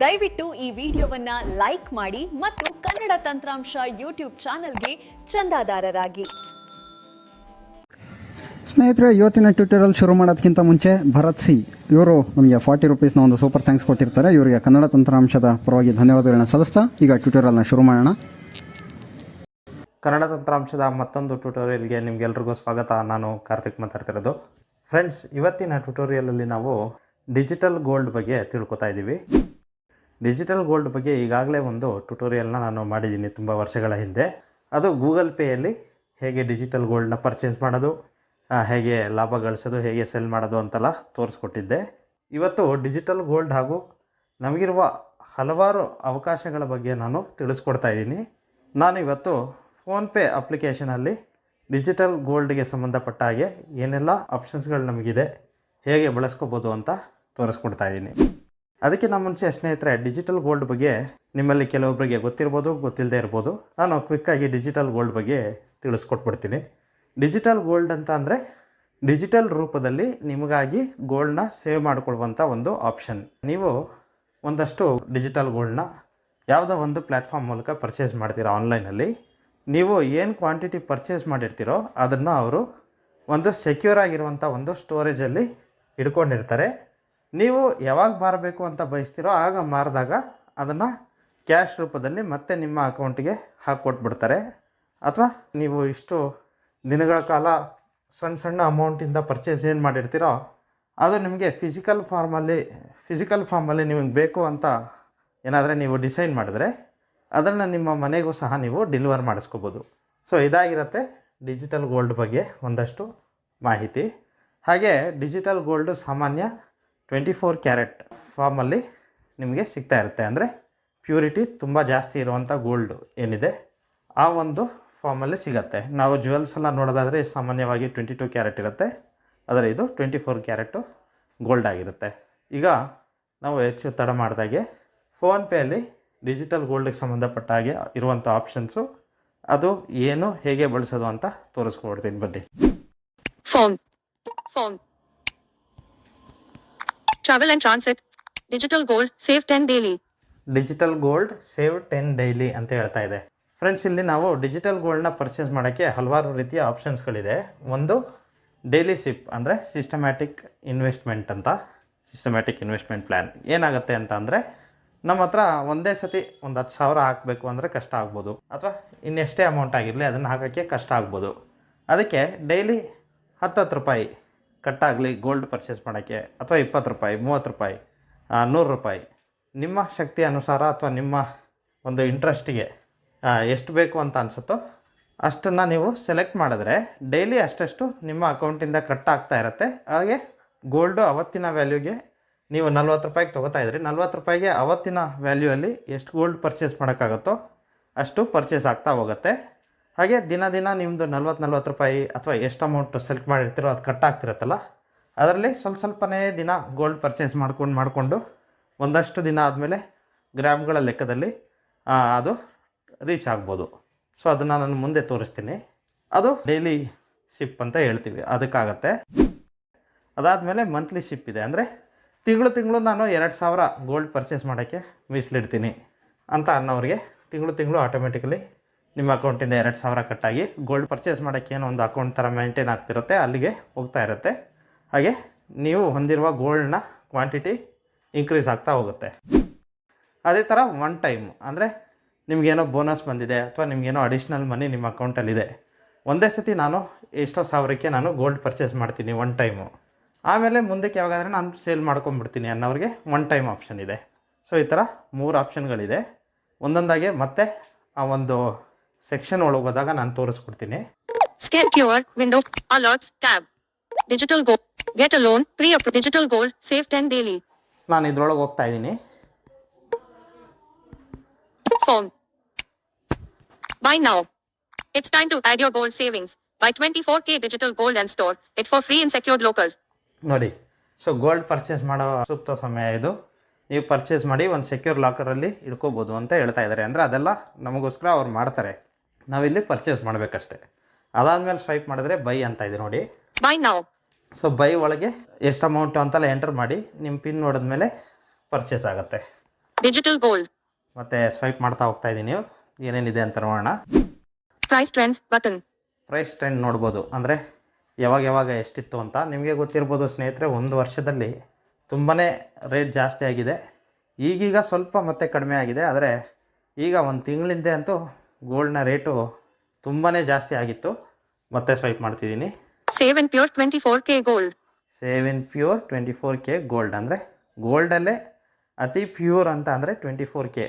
ದಯವಿಟ್ಟು ಈ ವಿಡಿಯೋವನ್ನ ಲೈಕ್ ಮಾಡಿ ಮತ್ತು ಕನ್ನಡ ತಂತ್ರಾಂಶ ಯೂಟ್ಯೂಬ್ ಚಾನೆಲ್ಗೆ ಚಂದಾದಾರರಾಗಿ. ಸ್ನೇಹಿತರೆ ಇವತ್ತಿನ ಟ್ಯೂಟೋರಿಯಲ್ ಶುರು ಮಾಡೋದಕ್ಕಿಂತ ಮುಂಚೆ ಭರತ್ ಸಿ ಇವರು ನಮಗೆ ಫಾರ್ಟಿ ರುಪೀಸ್ನ ಒಂದು ಸೂಪರ್ ಥ್ಯಾಂಕ್ಸ್ ಕೊಟ್ಟಿರ್ತಾರೆ. ಇವರಿಗೆ ಕನ್ನಡ ತಂತ್ರಾಂಶದ ಪರವಾಗಿ ಧನ್ಯವಾದಗಳನ್ನ ಸಲ್ಲಿಸ್ತಾ ಈಗ ಟ್ಯೂಟೋರಿಯಲ್ನ ಶುರು ಮಾಡೋಣ. ಕನ್ನಡ ತಂತ್ರಾಂಶದ ಮತ್ತೊಂದು ಟ್ಯುಟೋರಿಯಲ್ಗೆ ನಿಮಗೆಲ್ರಿಗೂ ಸ್ವಾಗತ. ನಾನು ಕಾರ್ತಿಕ್ ಮಾತಾಡ್ತಿರೋದು. ಫ್ರೆಂಡ್ಸ್ ಇವತ್ತಿನ ಟ್ಯುಟೋರಿಯಲಲ್ಲಿ ನಾವು ಡಿಜಿಟಲ್ ಗೋಲ್ಡ್ ಬಗ್ಗೆ ತಿಳ್ಕೊತಾ ಇದ್ದೀವಿ. ಡಿಜಿಟಲ್ ಗೋಲ್ಡ್ ಬಗ್ಗೆ ಈಗಾಗಲೇ ಒಂದು ಟ್ಯುಟೋರಿಯಲ್ನ ನಾನು ಮಾಡಿದ್ದೀನಿ ತುಂಬ ವರ್ಷಗಳ ಹಿಂದೆ. ಅದು ಗೂಗಲ್ ಪೇಯಲ್ಲಿ ಹೇಗೆ ಡಿಜಿಟಲ್ ಗೋಲ್ಡ್ನ ಪರ್ಚೇಸ್ ಮಾಡೋದು ಹೇಗೆ ಲಾಭ ಗಳಿಸೋದು, ಹೇಗೆ ಸೆಲ್ ಮಾಡೋದು ಅಂತೆಲ್ಲ ತೋರಿಸ್ಕೊಟ್ಟಿದ್ದೆ. ಇವತ್ತು ಡಿಜಿಟಲ್ ಗೋಲ್ಡ್ ಹಾಗೂ ನಮಗಿರುವ ಹಲವಾರು ಅವಕಾಶಗಳ ಬಗ್ಗೆ ನಾನು ತಿಳಿಸ್ಕೊಡ್ತಾ ಇದ್ದೀನಿ. ನಾನು ಇವತ್ತು ಫೋನ್ಪೇ ಅಪ್ಲಿಕೇಶನಲ್ಲಿ ಡಿಜಿಟಲ್ ಗೋಲ್ಡ್ಗೆ ಸಂಬಂಧಪಟ್ಟ ಹಾಗೆ ಏನೆಲ್ಲ ಆಪ್ಷನ್ಸ್ಗಳು ನಮಗಿದೆ, ಹೇಗೆ ಬಳಸ್ಕೋಬೋದು ಅಂತ ತೋರಿಸ್ಕೊಡ್ತಾ ಇದ್ದೀನಿ. ಅದಕ್ಕಿಂತ ಮುಂಚೆ ಸ್ನೇಹಿತರೆ ಡಿಜಿಟಲ್ ಗೋಲ್ಡ್ ಬಗ್ಗೆ ನಿಮ್ಮಲ್ಲಿ ಕೆಲವೊಬ್ಬರಿಗೆ ಗೊತ್ತಿರ್ಬೋದು, ಗೊತ್ತಿಲ್ಲದೆ ಇರ್ಬೋದು, ನಾನು ಕ್ವಿಕ್ಕಾಗಿ ಡಿಜಿಟಲ್ ಗೋಲ್ಡ್ ಬಗ್ಗೆ ತಿಳಿಸ್ಕೊಟ್ಬಿಡ್ತೀನಿ. ಡಿಜಿಟಲ್ ಗೋಲ್ಡ್ ಅಂತ ಅಂದರೆ ಡಿಜಿಟಲ್ ರೂಪದಲ್ಲಿ ನಿಮಗಾಗಿ ಗೋಲ್ಡ್ನ ಸೇವ್ ಮಾಡಿಕೊಳ್ಳುವಂಥ ಒಂದು ಆಪ್ಷನ್ ನೀವು ಒಂದಷ್ಟು ಡಿಜಿಟಲ್ ಗೋಲ್ಡ್ನ ಯಾವುದೋ ಒಂದು ಪ್ಲ್ಯಾಟ್ಫಾರ್ಮ್ ಮೂಲಕ ಪರ್ಚೇಸ್ ಮಾಡ್ತೀರಾ ಆನ್ಲೈನಲ್ಲಿ ನೀವು ಏನು ಕ್ವಾಂಟಿಟಿ ಪರ್ಚೇಸ್ ಮಾಡಿರ್ತೀರೋ ಅದನ್ನು ಅವರು ಒಂದು ಸೆಕ್ಯೂರ್ ಆಗಿರುವಂಥ ಒಂದು ಸ್ಟೋರೇಜಲ್ಲಿ ಇಟ್ಕೊಂಡಿರ್ತಾರೆ ನೀವು ಯಾವಾಗ ಮಾರಬೇಕು ಅಂತ ಬಯಸ್ತೀರೋ ಆಗ ಮಾರಿದಾಗ ಅದನ್ನು ಕ್ಯಾಶ್ ರೂಪದಲ್ಲಿ ಮತ್ತೆ ನಿಮ್ಮ ಅಕೌಂಟಿಗೆ ಹಾಕ್ಕೊಟ್ಬಿಡ್ತಾರೆ. ಅಥವಾ ನೀವು ಇಷ್ಟು ದಿನಗಳ ಕಾಲ ಸಣ್ಣ ಸಣ್ಣ ಅಮೌಂಟಿಂದ ಪರ್ಚೇಸ್ ಏನು ಮಾಡಿರ್ತೀರೋ, ಅದು ನಿಮಗೆ ಫಿಸಿಕಲ್ ಫಾರ್ಮಲ್ಲಿ ಫಿಸಿಕಲ್ ಫಾರ್ಮಲ್ಲಿ ನಿಮಗೆ ಬೇಕು ಅಂತ ಏನಾದರೆ ನೀವು ಡಿಸೈನ್ ಮಾಡಿದ್ರೆ, ಅದನ್ನು ನಿಮ್ಮ ಮನೆಗೂ ಸಹ ನೀವು ಡೆಲಿವರ್ ಮಾಡಿಸ್ಕೋಬೋದು. ಸೊ ಇದಾಗಿರುತ್ತೆ ಡಿಜಿಟಲ್ ಗೋಲ್ಡ್ ಬಗ್ಗೆ ಒಂದಷ್ಟು ಮಾಹಿತಿ. ಹಾಗೆ ಡಿಜಿಟಲ್ ಗೋಲ್ಡು ಸಾಮಾನ್ಯ ಟ್ವೆಂಟಿ ಫೋರ್ ಕ್ಯಾರೆಟ್ ಫಾರ್ಮಲ್ಲಿ ನಿಮಗೆ ಸಿಗ್ತಾ ಇರುತ್ತೆ. ಅಂದರೆ ಪ್ಯೂರಿಟಿ ತುಂಬ ಜಾಸ್ತಿ ಇರುವಂಥ ಗೋಲ್ಡ್ ಏನಿದೆ, ಆ ಒಂದು ಫಾರ್ಮಲ್ಲಿ ಸಿಗತ್ತೆ. ನಾವು ಜ್ಯುವೆಲ್ಸ್ ಎಲ್ಲ ನೋಡೋದಾದರೆ ಸಾಮಾನ್ಯವಾಗಿ ಟ್ವೆಂಟಿ ಟು ಕ್ಯಾರೆಟ್ ಇರುತ್ತೆ. ಆದರೆ ಇದು ಟ್ವೆಂಟಿ ಫೋರ್ ಕ್ಯಾರೆಟು ಗೋಲ್ಡ್ ಆಗಿರುತ್ತೆ. ಈಗ ನಾವು ಹೆಚ್ಚು ತಡ ಮಾಡಿದಾಗೆ ಫೋನ್ಪೇಯಲ್ಲಿ ಡಿಜಿಟಲ್ ಗೋಲ್ಡಿಗೆ ಸಂಬಂಧಪಟ್ಟ ಹಾಗೆ ಇರುವಂಥ ಆಪ್ಷನ್ಸು ಅದು ಏನು ಹೇಗೆ ಬಳಸೋದು ಅಂತ ತೋರಿಸ್ಕೊಡ್ತೀನಿ. ಬನ್ನಿ. Phone Phone. Travel and transit. Digital gold. Save 10 daily. Digital gold save ten daily ಅಂತ ಹೇಳ್ತಾ ಇದೆ ಫ್ರೆಂಡ್ಸ್ ಇಲ್ಲಿ ನಾವು ಡಿಜಿಟಲ್ ಗೋಲ್ಡ್ನ ಪರ್ಚೇಸ್ ಮಾಡೋಕ್ಕೆ ಹಲವಾರು ರೀತಿಯ ಆಪ್ಷನ್ಸ್ಗಳಿದೆ ಒಂದು ಡೈಲಿ ಸಿಪ್ ಅಂದರೆ ಸಿಸ್ಟಮ್ಯಾಟಿಕ್ ಇನ್ವೆಸ್ಟ್ಮೆಂಟ್ ಅಂತ ಸಿಸ್ಟಮ್ಯಾಟಿಕ್ ಇನ್ವೆಸ್ಟ್ಮೆಂಟ್ ಪ್ಲ್ಯಾನ್ ಏನಾಗುತ್ತೆ ಅಂತ ಅಂದರೆ, ನಮ್ಮ ಹತ್ರ ಒಂದೇ ಸತಿ ಒಂದು ಹತ್ತು ಸಾವಿರ ಹಾಕಬೇಕು ಅಂದರೆ ಕಷ್ಟ ಆಗ್ಬೋದು ಅಥವಾ ಇನ್ನೆಷ್ಟೇ ಅಮೌಂಟ್ ಆಗಿರಲಿ ಅದನ್ನು ಹಾಕೋಕ್ಕೆ ಕಷ್ಟ ಆಗ್ಬೋದು ಅದಕ್ಕೆ ಡೈಲಿ ಹತ್ತತ್ತು ರೂಪಾಯಿ ಕಟ್ಟಾಗಲಿ ಗೋಲ್ಡ್ ಪರ್ಚೇಸ್ ಮಾಡೋಕ್ಕೆ ಅಥವಾ ಇಪ್ಪತ್ತು ರೂಪಾಯಿ, ಮೂವತ್ತು ರೂಪಾಯಿ ನೂರು ರೂಪಾಯಿ. ನಿಮ್ಮ ಶಕ್ತಿ ಅನುಸಾರ ಅಥವಾ ನಿಮ್ಮ ಒಂದು ಇಂಟ್ರೆಸ್ಟಿಗೆ ಎಷ್ಟು ಬೇಕು ಅಂತ ಅನಿಸುತ್ತೋ ಅಷ್ಟನ್ನು ನೀವು ಸೆಲೆಕ್ಟ್ ಮಾಡಿದ್ರೆ ಡೈಲಿ ಅಷ್ಟಷ್ಟು ನಿಮ್ಮ ಅಕೌಂಟಿಂದ ಕಟ್ ಆಗ್ತಾ ಇರುತ್ತೆ. ಹಾಗೆ ಗೋಲ್ಡು ಅವತ್ತಿನ ವ್ಯಾಲ್ಯೂಗೆ ನೀವು ನಲ್ವತ್ತು ರೂಪಾಯಿಗೆ ತೊಗೋತಾ ಇದ್ರಿ. ನಲ್ವತ್ತು ರೂಪಾಯಿಗೆ ಅವತ್ತಿನ ವ್ಯಾಲ್ಯೂ ಅಲ್ಲಿ ಎಷ್ಟು ಗೋಲ್ಡ್ ಪರ್ಚೇಸ್ ಮಾಡೋಕ್ಕಾಗುತ್ತೋ ಅಷ್ಟು ಪರ್ಚೇಸ್ ಆಗ್ತಾ ಹೋಗುತ್ತೆ. ಹಾಗೆ ದಿನ ದಿನ ನಿಮ್ಮದು ನಲ್ವತ್ತು ನಲ್ವತ್ತು ರೂಪಾಯಿ ಅಥವಾ ಎಷ್ಟು ಅಮೌಂಟ್ ಸೆಲೆಕ್ಟ್ ಮಾಡಿರ್ತೀರೋ ಅದು ಕಟ್ ಆಗ್ತಿರತ್ತಲ್ಲ? ಅದರಲ್ಲಿ ಸ್ವಲ್ಪ ಸ್ವಲ್ಪನೇ ದಿನ ಗೋಲ್ಡ್ ಪರ್ಚೇಸ್ ಮಾಡ್ಕೊಂಡು ಮಾಡಿಕೊಂಡು ಒಂದಷ್ಟು ದಿನ ಆದಮೇಲೆ ಗ್ರಾಮ್ಗಳ ಲೆಕ್ಕದಲ್ಲಿ ಅದು ರೀಚ್ ಆಗ್ಬೋದು. ಸೊ ಅದನ್ನು ನಾನು ಮುಂದೆ ತೋರಿಸ್ತೀನಿ. ಅದು ಡೈಲಿ ಶಿಪ್ ಅಂತ ಹೇಳ್ತೀವಿ. ಅದಕ್ಕಾಗತ್ತೆ. ಅದಾದಮೇಲೆ ಮಂತ್ಲಿ ಶಿಪ್ ಇದೆ. ಅಂದರೆ ತಿಂಗಳು ತಿಂಗಳು ನಾನು ಎರಡು ಸಾವಿರ ಗೋಲ್ಡ್ ಪರ್ಚೇಸ್ ಮಾಡೋಕ್ಕೆ ಮೀಸಲಿಡ್ತೀನಿ ಅಂತ ಅನ್ನೋರಿಗೆ ತಿಂಗಳು ತಿಂಗಳು ಆಟೋಮೆಟಿಕಲಿ ನಿಮ್ಮ ಅಕೌಂಟಿಂದ ಎರಡು ಸಾವಿರ ಕಟ್ಟಾಗಿ ಗೋಲ್ಡ್ ಪರ್ಚೇಸ್ ಮಾಡೋಕ್ಕೆ ಏನೋ ಒಂದು ಅಕೌಂಟ್ ಥರ ಮೇಂಟೈನ್ ಆಗ್ತಿರುತ್ತೆ, ಅಲ್ಲಿಗೆ ಹೋಗ್ತಾ ಇರುತ್ತೆ. ಹಾಗೆ ನೀವು ಹೊಂದಿರುವ ಗೋಲ್ಡ್ನ ಕ್ವಾಂಟಿಟಿ ಇನ್ಕ್ರೀಸ್ ಆಗ್ತಾ ಹೋಗುತ್ತೆ. ಅದೇ ಥರ ಒನ್ ಟೈಮ್ ಅಂದರೆ ನಿಮಗೇನೋ ಬೋನಸ್ ಬಂದಿದೆ ಅಥವಾ ನಿಮಗೇನೋ ಅಡಿಷ್ನಲ್ ಮನಿ ನಿಮ್ಮ ಅಕೌಂಟಲ್ಲಿದೆ ಒಂದೇ ಸತಿ ನಾನು ಎಷ್ಟೋ ಸಾವಿರಕ್ಕೆ ನಾನು ಗೋಲ್ಡ್ ಪರ್ಚೇಸ್ ಮಾಡ್ತೀನಿ ಒನ್ ಟೈಮು ಆಮೇಲೆ ಮುಂದಕ್ಕೆ ಯಾವಾಗಾದರೆ ನಾನು ಸೇಲ್ ಮಾಡ್ಕೊಂಬಿಡ್ತೀನಿ ಅನ್ನೋರಿಗೆ ಒನ್ ಟೈಮ್ ಆಪ್ಷನ್ ಇದೆ. ಸೊ ಈ ಥರ ಮೂರು ಆಪ್ಷನ್ಗಳಿದೆ ಒಂದೊಂದಾಗೆ ಮತ್ತೆ ಆ ಒಂದು ಸೆಕ್ಷನ್ ಒಳಗೆ ಹೋದಾಗ ನಾನು ತೋರಿಸ್ಕೊಡ್ತೀನಿ. Scan Q R window alerts tab digital gold get a loan free of digital gold save ten daily ನಾನು ಇದ್ರೊಳಗೆ ಹೋಗ್ತಾ ಇದ್ದೀನಿ phone buy now it's time to add your gold savings by 24 K digital gold and store it for free in secured lockers ನೋಡಿ so gold purchase ಮಾಡೋ ಸೂಕ್ತ ಸಮಯ ಇದು. ನೀವು ಪರ್ಚೇಸ್ ಮಾಡಿ ಒಂದು ಸೆಕ್ಯೂರ್ ಲಾಕರ್ ಅಲ್ಲಿ ಇಟ್ಕೋಬೋದು ಅಂತ ಹೇಳ್ತಾ ಇದ್ದಾರೆ. ಅಂದ್ರೆ ಅದೆಲ್ಲ ನಮಗೋಸ್ಕರ ಅವ್ರು ಮಾಡ್ತಾರೆ. ನಾವಿಲ್ಲಿ ಪರ್ಚೇಸ್ ಮಾಡಬೇಕಷ್ಟೆ. ಅದಾದ್ಮೇಲೆ ಸ್ವೈಪ್ ಮಾಡಿದ್ರೆ ಬೈ ಅಂತ ಇದೆ ನೋಡಿ. ಬೈ ನಾವು ಸೊ ಬೈ ಒಳಗೆ ಎಷ್ಟು ಅಮೌಂಟ್ ಅಂತೆಲ್ಲ ಎಂಟರ್ ಮಾಡಿ ನಿಮ್ಮ ಪಿನ್ ನೋಡಿದ್ಮೇಲೆ ಪರ್ಚೇಸ್ ಆಗುತ್ತೆ. ಡಿಜಿಟಲ್ ಗೋಲ್ಡ್ ಮತ್ತೆ ಸ್ವೈಪ್ ಮಾಡ್ತಾ ಹೋಗ್ತಾ ಇದ್ದೀನಿ ಏನೇನಿದೆ ಅಂತ ನೋಡೋಣ. Price trends button price trend ನೋಡ್ಬೋದು. ಅಂದರೆ ಯಾವಾಗ ಯಾವಾಗ ಎಷ್ಟಿತ್ತು ಅಂತ ನಿಮಗೆ ಗೊತ್ತಿರ್ಬೋದು ಸ್ನೇಹಿತರೆ ಒಂದು ವರ್ಷದಲ್ಲಿ ತುಂಬಾ ರೇಟ್ ಜಾಸ್ತಿ ಆಗಿದೆ. ಈಗೀಗ ಸ್ವಲ್ಪ ಮತ್ತೆ ಕಡಿಮೆ ಆಗಿದೆ. ಆದರೆ ಈಗ ಒಂದು ತಿಂಗಳಿಂದೆ ಅಂತೂ ಗೋಲ್ಡ್ನ ರೇಟು ತುಂಬಾ ಜಾಸ್ತಿ ಆಗಿತ್ತು. ಮತ್ತೆ ಸ್ವೈಪ್ ಮಾಡ್ತಿದ್ದೀನಿ. Save in pure twenty four K gold save in pure twenty four K gold ಅಂದರೆ ಗೋಲ್ಡಲ್ಲೇ ಅತಿ ಪ್ಯೂರ್ ಅಂತ ಅಂದರೆ ಟ್ವೆಂಟಿ ಫೋರ್ ಕೆ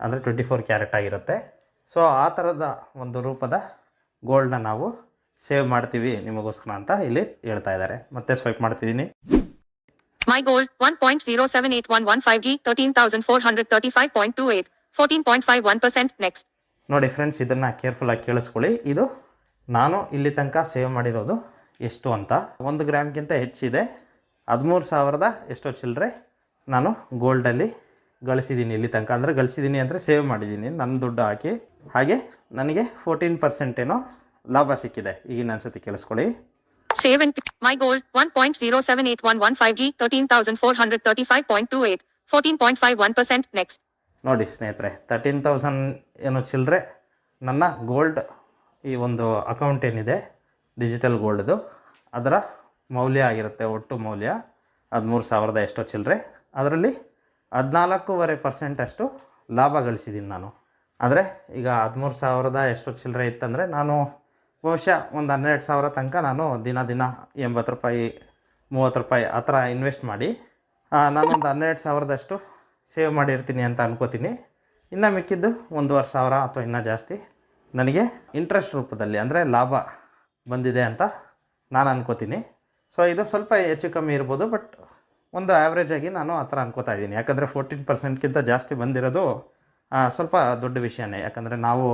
ಅಂದರೆ ಟ್ವೆಂಟಿ ಫೋರ್ ಕ್ಯಾರೆಟ್ ಆಗಿರುತ್ತೆ. ಸೊ ಆ ಥರದ ಒಂದು ರೂಪದ ಗೋಲ್ಡ್ನ ನಾವು ಸೇವ್ ಮಾಡ್ತೀವಿ ನಿಮಗೋಸ್ಕರ ಅಂತ ಇಲ್ಲಿ ಹೇಳ್ತಾ ಇದ್ದಾರೆ. ಮತ್ತೆ ಸ್ವೈಪ್ ಮಾಡ್ತಿದ್ದೀನಿ. My gold 1.078115G 13,435.28. 14.51% next. ನೋಡಿ ಫ್ರೆಂಡ್ಸ್ ಇದನ್ನು ಕೇರ್ಫುಲ್ಲಾಗಿ ಕೇಳಿಸ್ಕೊಳ್ಳಿ. ಇದು ನಾನು ಇಲ್ಲಿ ತನಕ ಸೇವ್ ಮಾಡಿರೋದು ಎಷ್ಟು ಅಂತ. ಒಂದು ಗ್ರಾಮ್ಗಿಂತ ಹೆಚ್ಚಿದೆ. ಹದಿಮೂರು ಸಾವಿರದ ಎಷ್ಟೋ ಚಿಲ್ಲರೆ ನಾನು ಗೋಲ್ಡಲ್ಲಿ ಗಳಿಸಿದ್ದೀನಿ ಇಲ್ಲಿ ತನಕ. ಅಂದರೆ ಗಳಿಸಿದ್ದೀನಿ ಅಂದರೆ ಸೇವ್ ಮಾಡಿದ್ದೀನಿ. ನನ್ನ ದುಡ್ಡು ಹಾಕಿ. ಹಾಗೆ ನನಗೆ ಫೋರ್ಟೀನ್ ಪರ್ಸೆಂಟ್ ಏನೋ ಲಾಭ ಸಿಕ್ಕಿದೆ. ಈಗಿನ ಅನ್ಸತಿ ಕೇಳಿಸ್ಕೊಳ್ಳಿ. Save in my gold 1.078115G 13,435.28. 14.51% next. ನೋಡಿ ಸ್ನೇಹಿತರೆ ತರ್ಟೀನ್ ತೌಸಂಡ್ ಏನೋ ಚಿಲ್ಲರೆ ನನ್ನ ಗೋಲ್ಡ್ ಈ ಒಂದು ಅಕೌಂಟ್ ಏನಿದೆ ಡಿಜಿಟಲ್ ಗೋಲ್ಡ್ದು ಅದರ ಮೌಲ್ಯ ಆಗಿರುತ್ತೆ, ಒಟ್ಟು ಮೌಲ್ಯ ಹದಿಮೂರು ಸಾವಿರದ ಎಷ್ಟೋ ಚಿಲ್ಲರೆ ಅದರಲ್ಲಿ ಹದಿನಾಲ್ಕೂವರೆ ಪರ್ಸೆಂಟ್ ಅಷ್ಟು ಲಾಭ ಗಳಿಸಿದ್ದೀನಿ ನಾನು. ಆದರೆ ಈಗ ಹದಿಮೂರು ಸಾವಿರದ ಎಷ್ಟೋ ಚಿಲ್ಲರೆ ಇತ್ತಂದರೆ ನಾನು ಬಹುಶಃ ಒಂದು ಹನ್ನೆರಡು ಸಾವಿರ ತನಕ ನಾನು ದಿನ ದಿನ ಎಂಬತ್ತು ರೂಪಾಯಿ, ಮೂವತ್ತು ರೂಪಾಯಿ ಆ ಥರ ಇನ್ವೆಸ್ಟ್ ಮಾಡಿ ನಾನೊಂದು ಹನ್ನೆರಡು ಸಾವಿರದಷ್ಟು ಸೇವ್ ಮಾಡಿರ್ತೀನಿ ಅಂತ ಅನ್ಕೋತೀನಿ. ಇನ್ನು ಮಿಕ್ಕಿದ್ದು ಒಂದೂವರೆ ಸಾವಿರ ಅಥವಾ ಇನ್ನೂ ಜಾಸ್ತಿ ನನಗೆ ಇಂಟ್ರೆಸ್ಟ್ ರೂಪದಲ್ಲಿ ಅಂದರೆ ಲಾಭ ಬಂದಿದೆ ಅಂತ ನಾನು ಅನ್ಕೋತೀನಿ. ಸೊ ಇದು ಸ್ವಲ್ಪ ಹೆಚ್ಚು ಕಮ್ಮಿ ಇರ್ಬೋದು ಬಟ್ ಒಂದು ಆ್ಯಾವ್ರೇಜ್ ಆಗಿ ನಾನು ಆ ಥರ ಅನ್ಕೋತಾ ಇದ್ದೀನಿ. ಯಾಕಂದರೆ ಫೋರ್ಟೀನ್ ಪರ್ಸೆಂಟ್ಗಿಂತ ಜಾಸ್ತಿ ಬಂದಿರೋದು ಸ್ವಲ್ಪ ದೊಡ್ಡ ವಿಷಯನೇ. ಯಾಕಂದರೆ ನಾವು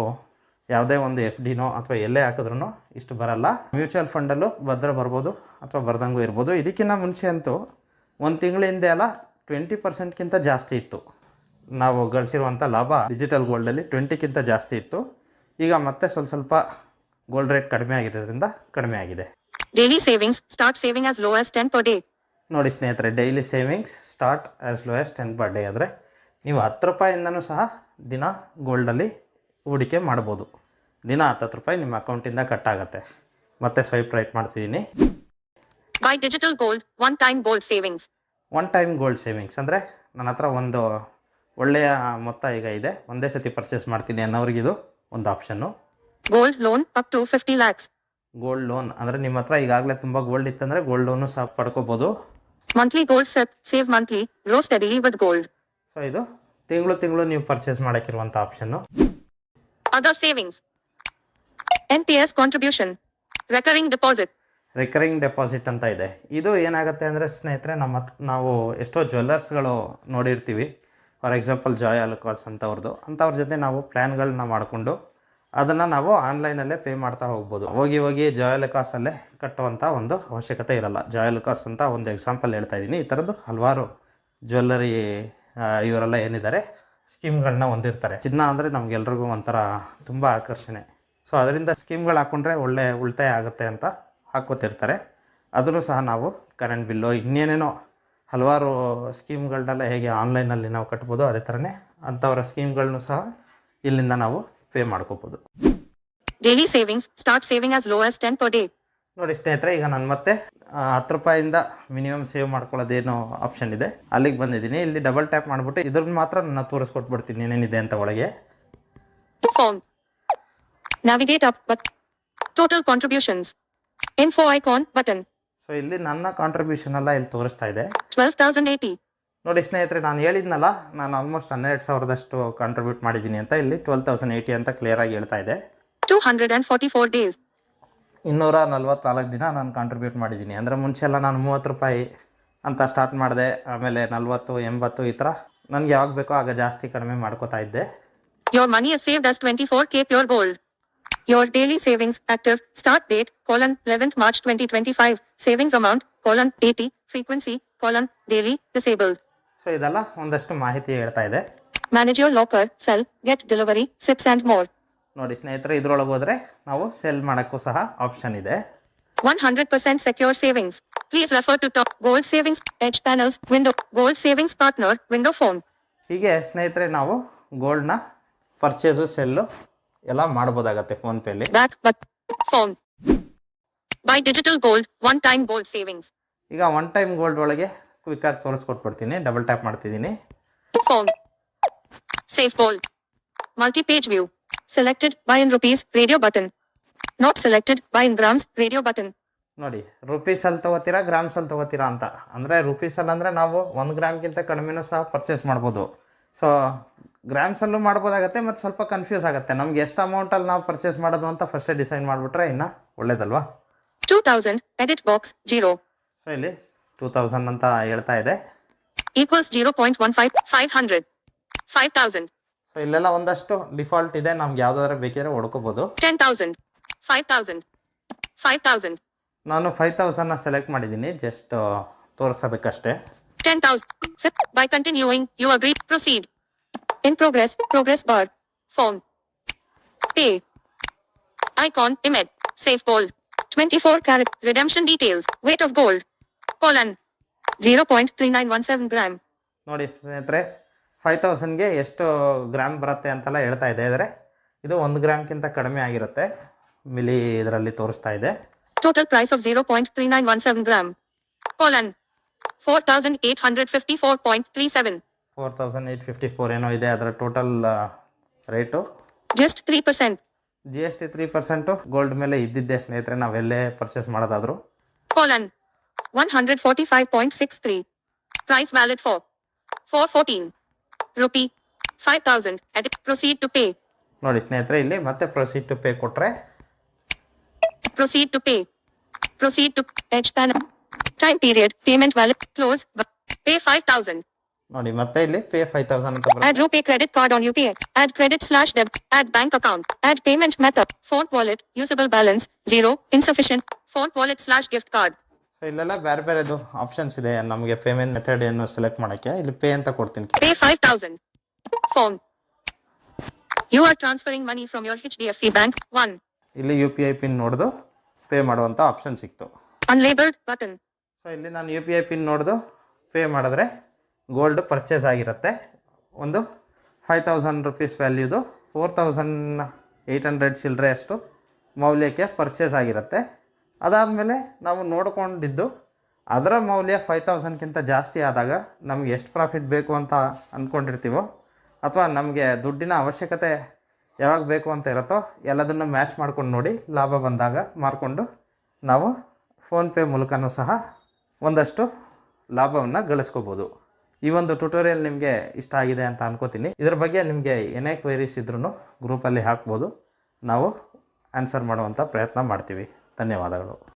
ಯಾವುದೇ ಒಂದು ಎಫ್ ಡಿನೋ ಅಥವಾ ಎಲ್ಲೇ ಹಾಕಿದ್ರೂ ಇಷ್ಟು ಬರಲ್ಲ. ಮ್ಯೂಚುವಲ್ ಫಂಡಲ್ಲೂ ಭದ್ರ ಬರ್ಬೋದು ಅಥವಾ ಬರ್ದಂಗೂ ಇರ್ಬೋದು. ಇದಕ್ಕಿಂತ ಮುಂಚೆ ಅಂತೂ ಒಂದು ತಿಂಗಳ ಹಿಂದೆ ಎಲ್ಲ ಟ್ವೆಂಟಿ ಪರ್ಸೆಂಟ್ಗಿಂತ ಜಾಸ್ತಿ ಇತ್ತು. ನಾವು ಗಳಿಸಿರುವಂಥ ಲಾಭ ಡಿಜಿಟಲ್ ಗೋಲ್ಡಲ್ಲಿ ಟ್ವೆಂಟಿಗಿಂತ ಜಾಸ್ತಿ ಇತ್ತು. ಈಗ ಮತ್ತೆ ಸ್ವಲ್ಪ ಸ್ವಲ್ಪ ಗೋಲ್ಡ್ ರೇಟ್ ಕಡಿಮೆ ಆಗಿರೋದ್ರಿಂದ ಕಡಿಮೆ ಆಗಿದೆ. Daily savings start saving as low as ten per day ನೋಡಿ ಸ್ನೇಹಿತರೆ daily savings start as lowest ten per day ಆದರೆ ನೀವು ಹತ್ತು ರೂಪಾಯಿಂದನೂ ಸಹ ದಿನ ಗೋಲ್ಡಲ್ಲಿ ಹೂಡಿಕೆ ಮಾಡ್ಬೋದು. ದಿನ ಹತ್ತತ್ತು ರೂಪಾಯಿ ನಿಮ್ಮ ಅಕೌಂಟಿಂದ ಕಟ್ ಆಗುತ್ತೆ. ಮತ್ತೆ ಸ್ವೈಪ್ ರೈಟ್ ಮಾಡ್ತಿದ್ದೀನಿ. Buy digital gold one time gold savings. One time gold savings ಅಂದರೆ ನನ್ನ ಹತ್ರ ಒಂದು ಒಳ್ಳೆಯ ಮೊತ್ತ ಈಗ ಇದೆ. ಒಂದೇ ಸತಿ ಪರ್ಚೇಸ್ ಮಾಡ್ತೀನಿ ಅನ್ನೋರಿಗಿದು ಒಂದು option gold loan up to fifty lakhs gold loan ಅಂದರೆ ನಿಮ್ಮ ಹತ್ರ ಈಗಾಗಲೇ ತುಂಬ ಗೋಲ್ಡ್ ಇತ್ತಂದರೆ ಗೋಲ್ಡ್ ಲೋನು ಸಹ ಪಡ್ಕೋಬೋದು. Monthly gold set save monthly low steady with gold so ಇದು ತಿಂಗಳು ತಿಂಗಳು ನೀವು purchase ಮಾಡೋಕ್ಕಿರುವಂಥ option other savings N P S contribution recurring deposit ಅಂತ ಇದೆ. ಇದು ಏನಾಗುತ್ತೆ ಅಂದರೆ ಸ್ನೇಹಿತರೆ, ನಮ್ಮ ನಾವು ಎಷ್ಟೋ ಜ್ಯುವೆಲ್ಲರ್ಸ್ಗಳು ನೋಡಿರ್ತೀವಿ. ಫಾರ್ ಎಕ್ಸಾಂಪಲ್ ಜಾಯ್ ಅಲ್ಕಾಸ್ ಅಂತವ್ರದ್ದು ಅಂಥವ್ರ ಜೊತೆ ನಾವು ಪ್ಲ್ಯಾನ್ಗಳನ್ನ ಮಾಡಿಕೊಂಡು ಅದನ್ನು ನಾವು ಆನ್ಲೈನಲ್ಲೇ ಪೇ ಮಾಡ್ತಾ ಹೋಗ್ಬೋದು. ಹೋಗಿ ಹೋಗಿ ಜಾಯ್ ಅಲ್ಕಾಸಲ್ಲೇ ಕಟ್ಟುವಂಥ ಒಂದು ಅವಶ್ಯಕತೆ ಇರಲ್ಲ. ಜಾಯ್ ಅಲ್ಕಾಸ್ ಅಂತ ಒಂದು ಎಕ್ಸಾಂಪಲ್ ಹೇಳ್ತಾ ಇದ್ದೀನಿ ಈ ಥರದ್ದು ಹಲವಾರು ಜ್ಯುವೆಲ್ಲರಿ ಇವರೆಲ್ಲ ಏನಿದ್ದಾರೆ ಸ್ಕೀಮ್ಗಳನ್ನ ಹೊಂದಿರ್ತಾರೆ. ಚಿನ್ನ ಅಂದರೆ ನಮಗೆಲ್ರಿಗೂ ಒಂಥರ ತುಂಬ ಆಕರ್ಷಣೆ. ಸೊ ಅದರಿಂದ ಸ್ಕೀಮ್ಗಳು ಹಾಕ್ಕೊಂಡ್ರೆ ಒಳ್ಳೆ ಉಳಿತಾಯ ಆಗುತ್ತೆ ಅಂತ ಹಾಕ್ಕೋತಿರ್ತಾರೆ. ಅದನ್ನು ಸಹ ನಾವು ಕರೆಂಟ್ ಬಿಲ್ಲು ಇನ್ನೇನೇನೋ ಹಲವಾರು ಸ್ಕೀಮ್ಗಳನ್ನೆಲ್ಲ ಹೇಗೆ ಆನ್ಲೈನಲ್ಲಿ ನಾವು ಕಟ್ಬೋದು ಅದೇ ಥರನೇ ಅಂಥವರ ಸ್ಕೀಮ್ಗಳನ್ನು ಸಹ ಇಲ್ಲಿಂದ ನಾವು ಪೇ ಮಾಡ್ಕೋಬೋದು. Daily savings start saving as low as ten per day ನೋಡಿ ಸ್ನೇಹಿತರೆ ಈಗ ನಾನು ಮತ್ತೆ ಹತ್ತು ರೂಪಾಯಿಂದ ಮಿನಿಮಮ್ ಸೇವ್ ಮಾಡ್ಕೊಳ್ಳೋದೇನೋ ಆಪ್ಷನ್ ಇದೆ. ಅಲ್ಲಿಗೆ ಬಂದಿದ್ದೀನಿ. ಇಲ್ಲಿ ಡಬಲ್ ಟ್ಯಾಪ್ ಮಾಡಿಬಿಟ್ಟು ಇದ್ರನ್ನ ಮಾತ್ರ ನಾನು ತೋರಿಸ್ಕೊಟ್ಬಿಡ್ತೀನಿ ಏನೇನಿದೆ ಅಂತ ಒಳಗೆ. Navigate up total contributions. Info icon button. So ಇಲ್ಲಿ ನನ್ನ ಕಾಂಟ್ರಿಬ್ಯೂಷನ್ ಎಲ್ಲ ಇಲ್ಲಿ ತೋರಿಸ್ತಾ ಇದೆ 12,080. ನೋಡಿ ಸ್ನೇಹಿತರೆ ನಾನು ಹೇಳಿದ್ನಲ್ಲ ನಾನು ಆಲ್ಮೋಸ್ಟ್ ಹನ್ನೆರಡು ಸಾವಿರದಷ್ಟು ಕಾಂಟ್ರಿಬ್ಯೂಟ್ ಮಾಡಿದ್ದೀನಿ ಅಂತ ಇಲ್ಲಿ ಟ್ವೆಲ್ ತೌಸಂಡ್ ಏಯ್ಟಿ ಅಂತ ಕ್ಲಿಯರ್ ಆಗಿ ಹೇಳ್ತಾ ಇದೆ 244 ಡೇಸ್ ಇನ್ನೂರ ನಲ್ವತ್ನಾಲ್ಕು ದಿನ ನಾನು ಕಾಂಟ್ರಿಬ್ಯೂಟ್ ಮಾಡಿದ್ದೀನಿ ಅಂದರೆ ಮುಂಚೆ ಎಲ್ಲ ನಾನು ಮೂವತ್ತು ರೂಪಾಯಿ ಅಂತ ಸ್ಟಾರ್ಟ್ ಮಾಡಿದೆ ಆಮೇಲೆ ನಲ್ವತ್ತು ಎಂಬತ್ತು ಈ ಥರ ನನಗೆ ಯಾವಾಗ ಬೇಕೋ ಆಗ ಜಾಸ್ತಿ ಕಡಿಮೆ ಮಾಡ್ಕೋತಾ ಇದ್ದೆ Your money is saved as 24k pure gold. Your daily savings active start date colon 11th March 2025 savings amount colon 80 frequency colon daily disabled. So ಇದೆಲ್ಲ ಒಂದಷ್ಟು ಮಾಹಿತಿ ಹೇಳ್ತಾ ಇದೆ Manage your locker, sell, get delivery, sips and more. ನೋಡಿ ಸ್ನೇಹಿತರೆ ಇದ್ರೊಳಗೆ ಹೋದರೆ ನಾವು ಸೆಲ್ ಮಾಡೋಕ್ಕೂ ಸಹ ಆಪ್ಷನ್ ಇದೆ 100% secure savings. Please refer to top gold savings edge panels window gold savings partner window phone. ಹೀಗೆ ಸ್ನೇಹಿತರೆ ನಾವು ಗೋಲ್ಡ್ನ ಪರ್ಚೇಸು ಸೆಲ್ಲು ಎಲ್ಲ ಮಾಡಬಹುದಾಗತ್ತೆ ಫೋನ್ ಪೇ ಅಲ್ಲಿ buy digital gold one time gold savings ಈಗ ಒನ್ ಟೈಮ್ ಗೋಲ್ಡ್ ಒಳಗೆ quick ಆಗಿ ತೋರಿಸ್ಕೊಟ್ಬಿಡ್ತೀನಿ ಡಬಲ್ ಟ್ಯಾಪ್ ಮಾಡ್ತಿದೀನಿ phone safe gold multi page view selected buy in rupees radio button not selected buy in grams radio button ನೋಡಿ rupees ಅಲ್ಲಿ ತಗೋತೀರಾ grams ಅಲ್ಲಿ ತಗೋತೀರಾ ಅಂತ. ಅಂದ್ರೆ ರೂಪೀಸ್ ಅಲ್ಲಿ ಅಂದ್ರೆ ನಾವು ಒಂದು ಗ್ರಾಮ್ಗಿಂತ ಕಡಿಮೆನೂ ಸಹ ಪರ್ಚೇಸ್ ಮಾಡ್ಬೋದು. ಸೊ ಗ್ರಾಮ್ಸಲ್ಲೂ ಮಾಡ್ಬೋದಾಗತ್ತೆ ಮತ್ತು ಸ್ವಲ್ಪ ಕನ್ಫ್ಯೂಸ್ ಆಗುತ್ತೆ. ನಮ್ಗೆ ಎಷ್ಟು ಅಮೌಂಟಲ್ಲಿ ನಾವು ಪರ್ಚೇಸ್ ಮಾಡೋದು ಅಂತ ಫಸ್ಟೇ ಡಿಸೈಡ್ ಮಾಡಿಬಿಟ್ರೆ ಇನ್ನು ಒಳ್ಳೇದಲ್ವಾ? 2000 edit box 0 ಸೊ ಇಲ್ಲಿ ಟೂ ತೌಸಂಡ್ ಅಂತ ಹೇಳ್ತಾ ಇದೆ. Equals 0.15 500 5000 ಸೊ ಇಲ್ಲೆಲ್ಲ ಒಂದಷ್ಟು ಡಿಫಾಲ್ಟ್ ಇದೆ. ನಮ್ಗೆ ಯಾವ್ದಾದ್ರು ಬೇಕಿದ್ರೆ ಹೊಡ್ಕೋಬೋದು. 10000 5000 5000 ನಾನು ಫೈವ್ ತೌಸಂಡ್ನ ಸೆಲೆಕ್ಟ್ ಮಾಡಿದ್ದೀನಿ. ಜಸ್ಟ್ ತೋರಿಸೋದಕ್ಕಷ್ಟೇ 10,000. Fifth, by continuing, you agree. Proceed. In progress, progress bar. Phone. Pay. Icon, image. Save gold. 24 carat. Redemption details. Weight of gold. Colon. 0.3917 gram. ನೋಡಿ ಸ್ನೇಹಿತರೆ ಫೈವ್ ತೌಸಂಡ್ಗೆ ಎಷ್ಟು ಗ್ರಾಮ್ ಬರುತ್ತೆ ಅಂತೆಲ್ಲ ಹೇಳ್ತಾ ಇದೆ ಆದರೆ ಇದು ಒಂದು ಗ್ರಾಮ್ಗಿಂತ ಕಡಿಮೆ ಆಗಿರುತ್ತೆ ಮಿಲಿ ಇದರಲ್ಲಿ ತೋರಿಸ್ತಾ ಇದೆ Total price of 0.3917 gram. Colon. 4,854.37. Four thousand four ಏನೋ ಇದೆ ಅದರ total rate just three percent G S T three percent gold ಮೇಲೆ ಇದ್ದಿದ್ದೆ ಸ್ನೇಹಿತರೆ ನಾವೆಲ್ಲೇ purchase ಮಾಡೋದಾದ್ರು. Colon one hundred forty five point six three price valid for four fourteen rupee five thousand at proceed to pay ನೋಡಿ ಸ್ನೇಹಿತರೆ ಇಲ್ಲಿ ಮತ್ತೆ proceed to pay ಕೊಟ್ರೆ. Proceed to pay proceed to H pan time period payment valid close pay five thousand ನೋಡಿ ಮತ್ತೆ ಇಲ್ಲಿ pay five thousand ಅಂತ add ಬರುತ್ತೆ credit credit card on UPI. Credit credit debt add bank account account. Payment method method. Wallet usable balance zero insufficient Insufficient. Wallet wallet gift card card. So ಇಲ್ಲೆಲ್ಲ ಬೇರೆ ಬೇರೆದು options ಇದೆ. ನಮಗೆ payment method ಏನು select ಮಾಡಕ್ಕೆ. ಇಲ್ಲಿ pay ಅಂತ ಕೊಡ್ತೀನಿ. Pay five thousand phone you are transferring money from your H D F C bank one ಇಲ್ಲಿ ಯು ಪಿ ಐ ಪಿನ್ ನೋಡಿದು ಪೇ ಮಾಡುವಂತ ಆಪ್ಷನ್ ಸಿಕ್ತು. ಅನ್ಲೇಬಲ್ಡ್ ಬಟನ್ ಸೊ ಇಲ್ಲಿ ನಾನು ಯು ಪಿ ಐ ಪಿನ್ ನೋಡಿದು ಪೇ ಮಾಡಿದ್ರೆ ಗೋಲ್ಡ್ ಪರ್ಚೇಸ್ ಆಗಿರುತ್ತೆ. ಒಂದು ಫೈವ್ ತೌಸಂಡ್ ರುಪೀಸ್ ವ್ಯಾಲ್ಯೂದು ಫೋರ್ ತೌಸಂಡ್ ಏಯ್ಟ್ ಹಂಡ್ರೆಡ್ ಚಿಲ್ಲರೆ ಅಷ್ಟು ಮೌಲ್ಯಕ್ಕೆ ಪರ್ಚೇಸ್ ಆಗಿರುತ್ತೆ. ಅದಾದಮೇಲೆ ನಾವು ನೋಡಿಕೊಂಡಿದ್ದು ಅದರ ಮೌಲ್ಯ ಫೈವ್ ತೌಸಂಡ್ಗಿಂತ ಜಾಸ್ತಿ ಆದಾಗ ನಮ್ಗೆ ಎಷ್ಟು ಪ್ರಾಫಿಟ್ ಬೇಕು ಅಂತ ಅಂದ್ಕೊಂಡಿರ್ತೀವೋ ಅಥವಾ ನಮಗೆ ದುಡ್ಡಿನ ಅವಶ್ಯಕತೆ ಯಾವಾಗ ಬೇಕು ಅಂತ ಇರುತ್ತೋ ಎಲ್ಲದನ್ನು ಮ್ಯಾಚ್ ಮಾಡ್ಕೊಂಡು ನೋಡಿ ಲಾಭ ಬಂದಾಗ ಮಾರ್ಕೊಂಡು ನಾವು ಫೋನ್ಪೇ ಮೂಲಕನೂ ಸಹ ಒಂದಷ್ಟು ಲಾಭವನ್ನು ಗಳಿಸ್ಕೋಬೋದು. ಈ ಒಂದು ಟ್ಯುಟೋರಿಯಲ್ ನಿಮಗೆ ಇಷ್ಟ ಆಗಿದೆ ಅಂತ ಅನ್ಕೋತೀನಿ. ಇದ್ರ ಬಗ್ಗೆ ನಿಮಗೆ ಏನೇ ಕ್ವೈರೀಸ್ ಇದ್ರೂ ಗ್ರೂಪಲ್ಲಿ ಹಾಕ್ಬೋದು. ನಾವು ಆನ್ಸರ್ ಮಾಡುವಂಥ ಪ್ರಯತ್ನ ಮಾಡ್ತೀವಿ. ಧನ್ಯವಾದಗಳು.